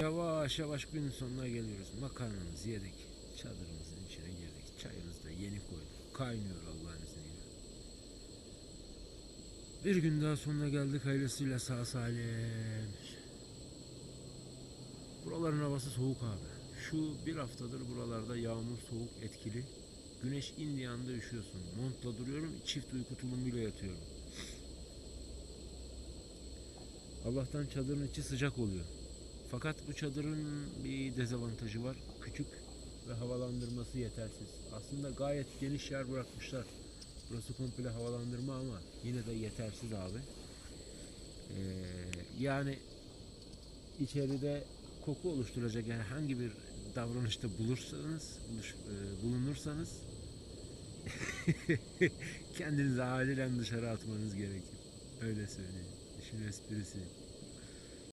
Yavaş yavaş günün sonuna geliyoruz. Makarnamızı yedik. Çadırımızın içine girdik. Çayımızı da yeni koyduk. Kaynıyor Allah'ın izniyle. Bir gün daha sonuna geldik hayırlısıyla sağ salim. Buraların havası soğuk abi. Şu bir haftadır buralarda yağmur soğuk etkili. Güneş indiği anda üşüyorsun. Montla duruyorum. Çift uyku tulumuyla yatıyorum. Allah'tan çadırın içi sıcak oluyor. Fakat bu çadırın bir dezavantajı var. Küçük ve havalandırması yetersiz. Aslında gayet geniş yer bırakmışlar. Burası komple havalandırma ama yine de yetersiz abi. Ee, yani içeride koku oluşturacak herhangi bir davranışta bulursanız, buluş- e, bulunursanız kendinizi acilen dışarı atmanız gerekir. Öyle söyleyeyim. İşin esprisi.